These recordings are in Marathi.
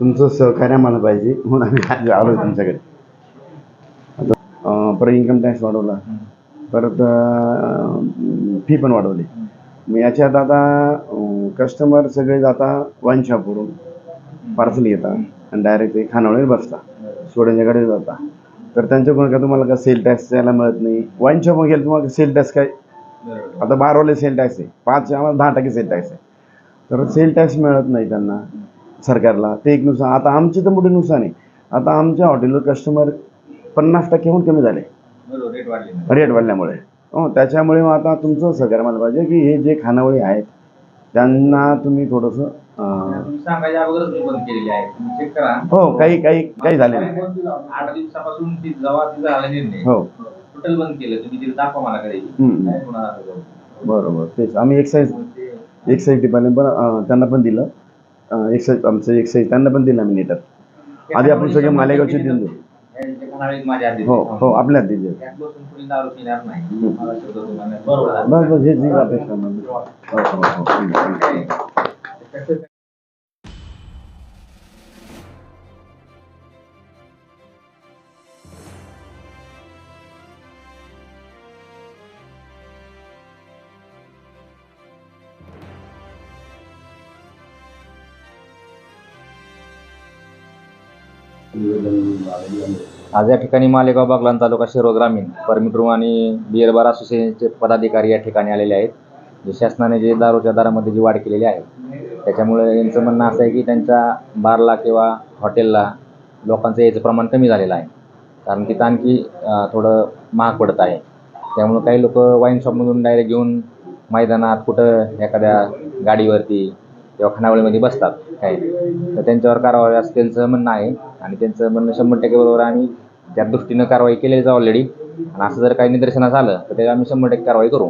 तुमचं सहकार्य आम्हाला पाहिजे म्हणून आम्ही आज आलो तुमच्याकडे. आता परत इन्कम टॅक्स वाढवला. परत फी पण वाढवली. मग याच्यात आता कस्टमर सगळे जाता वाईन शॉपवरून पार्सल घेता आणि डायरेक्ट ते खानावळीवर बसता. सोड्यांच्याकडे जाता. तर त्यांच्याकडून काय तुम्हाला का सेल टॅक्स द्यायला मिळत नाही? वन शॉप गेलं तुम्हाला सेल टॅक्स काय? आता बारावाले सेल टॅक्स आहे. पाच आम्हाला दहा टक्के सेल टॅक्स आहे. तर सेल टॅक्स मिळत नाही त्यांना सरकारला. ते एक नुकसान. आता आमची तर मोठी नुकसान आहे. आता आमच्या हॉटेलवर कस्टमर पन्नास टक्क्याहून कमी झाले. रेट वाढल्यामुळे. हो त्याच्यामुळे मग आता तुमचं सहकार्य मला पाहिजे की हे जे खानावळी आहेत त्यांना तुम्ही थोडंसं हो काही काही काही झाले नाही. आठ दिवसापासून ती जेव्हा तिचा झाला निर्णय. हो. टोटल बंद केलं. तुम्ही तिथे दाखवा मला. बरोबर. तेच. आम्ही एक्साईज एक्साईज डिपार्टमेंट पण त्यांना पण दिलं एक्साईज आमचं एक्साईज त्यांना पण दिलं आम्ही आधी आपण सगळे मालेगावचे देऊन देतो. हे हो हो. मला शब्द तुम्हाला बस बस हेच अपेक्षा. हो, हो, हो. आज या ठिकाणी मालेगाव बागलाण तालुका शिरोळ ग्रामीण परमिट रूम आणि बिअर बार असोसिएशनचे पदाधिकारी या ठिकाणी आलेले आहेत. जे शासनाने जे दारूच्या दरामध्ये जी वाढ केलेली आहे त्याच्यामुळे यांचं म्हणणं असं आहे की त्यांच्या बारला किंवा हॉटेलला लोकांचं याचं प्रमाण कमी झालेलं आहे. कारण तिथं आणखी थोडं महाग पडत आहे. त्यामुळं काही लोक वाईन शॉपमधून डायरेक्ट घेऊन मैदानात कुठं एखाद्या गाडीवरती किंवा खानावळीमध्ये बसतात काय. तर त्यांच्यावर कारवाई असं त्यांचं म्हणणं आहे. आणि त्यांचं म्हणणं शंभर टक्के बरोबर आहे. आम्ही त्या दृष्टीनं कारवाई केलेलीच ऑलरेडी आणि असं जर काही निदर्शनास आलं तर त्याच्यावर आम्ही शंभर टक्के कारवाई करू.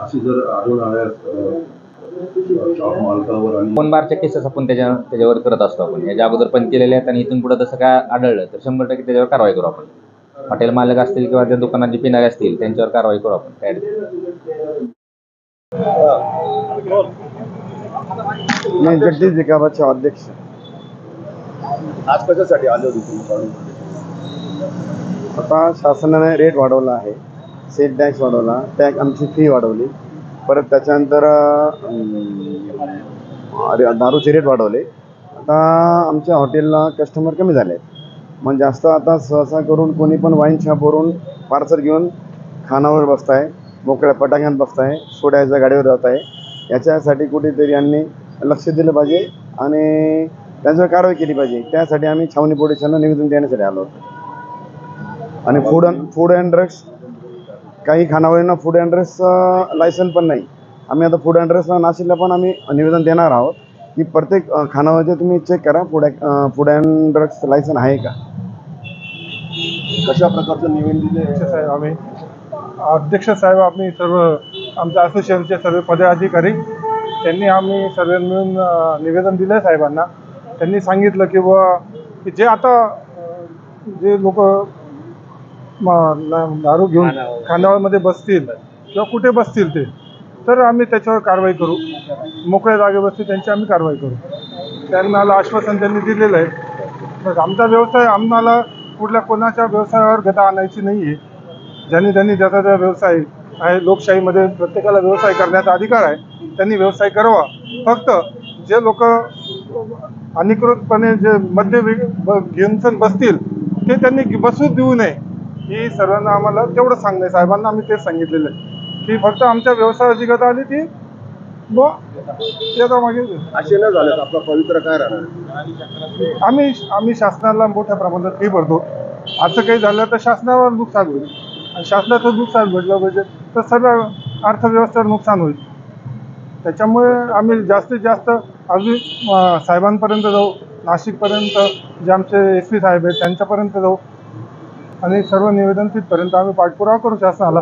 अशी जर आढळून आल्यास शॉप मालकावर आणि फोन बारच्या केसेस आपण त्याच्या त्याच्यावर करत असतो आपण. याच्या अगोदर पण केलेले आहेत आणि इथून पुढे तसं काय आढळलं तर शंभर टक्के त्याच्यावर कारवाई करू आपण. हॉटेल मालक असतील किंवा त्या दुकानात जे पिणारे असतील त्यांच्यावर कारवाई करू आपण. काय. मी जगदीश जिकाबाचे अध्यक्ष. आज कशासाठी आले होते तुम्ही आता शासनाने रेट वाढवला आहे. सेल टॅक्स वाढवला. टॅक्स आमची फी वाढवली. परत त्याच्यानंतर अरे दारूचे रेट वाढवले. आता आमच्या हॉटेलला कस्टमर कमी झाले मग जास्त आता सहसा करून कोणी पण वाईन शॉपवरून पार्सल घेऊन खानावर बसताय मोकळ्या पटाक्यात बसताय सोड्याच्या गाडीवर जात आहे याच्यासाठी कुठेतरी यांनी लक्ष दिलं पाहिजे आणि त्यांच्यावर कारवाई केली पाहिजे. त्यासाठी आम्ही छावणी पोलिसांना निवेदन देण्यासाठी आलो होतो. आणि food and food and drugs काही खानावळींना फूड अँड ड्रग्सचं लायसन पण नाही. आम्ही आता फूड अँड ड्रग्सला नाशिकला पण आम्ही निवेदन देणार आहोत की प्रत्येक खानावळीचे तुम्ही चेक करा food food and drugs licence आहे का? कशा प्रकारचं निवेदन दिले? साहेब आम्ही अध्यक्ष साहेब आम्ही सर्व आमच्या असोसिएशनचे सर्व पदाधिकारी त्यांनी आम्ही सर्व मिळून निवेदन दिलं साहेबांना. त्यांनी सांगितलं की बुवा की जे आता जे लोक दारू घेऊन खानावळमध्ये बसतील किंवा कुठे बसतील ते तर आम्ही त्याच्यावर कारवाई करू. मोकळ्या जागे बसतील त्यांची आम्ही कारवाई करू. त्यांना आश्वासन त्यांनी दिलेलं आहे. आमचा व्यवसाय आम्हाला कुठल्या कोणाच्या व्यवसायावर गदा आणायची नाही आहे ज्यांनी त्यांनी ज्याचा त्या व्यवसाय आहे लोकशाहीमध्ये प्रत्येकाला व्यवसाय करण्याचा अधिकार आहे त्यांनी व्यवसाय करावा. फक्त जे लोक अधिकृतपणे जे ब- घेऊन बसतील ते त्यांनी बसू देऊ नये. ही सर्वांना आम्हाला तेवढं सांगणं साहेबांना आम्ही तेच सांगितलेलं आहे. की फक्त आमच्या व्यवसायाची गदा आली ती मागे. असे न झाल्यास आपला पवित्र काय राहणार? आम्ही आम्ही शासनाला मोठ्या प्रमाणात फी भरतो. असं काही झालं तर शासनावर नुकसान होईल. आणि शासनाचं नुकसान भेटलं पाहिजे तर सर्व अर्थव्यवस्थेवर नुकसान होईल. त्याच्यामुळे आम्ही जास्तीत जास्त अगदी साहेबांपर्यंत जाऊ नाशिकपर्यंत जे आमचे एस पी साहेब आहेत त्यांच्यापर्यंत जाऊ. आणि सर्व निवेदन तिथपर्यंत आम्ही पाठपुरावा करू शासनाला.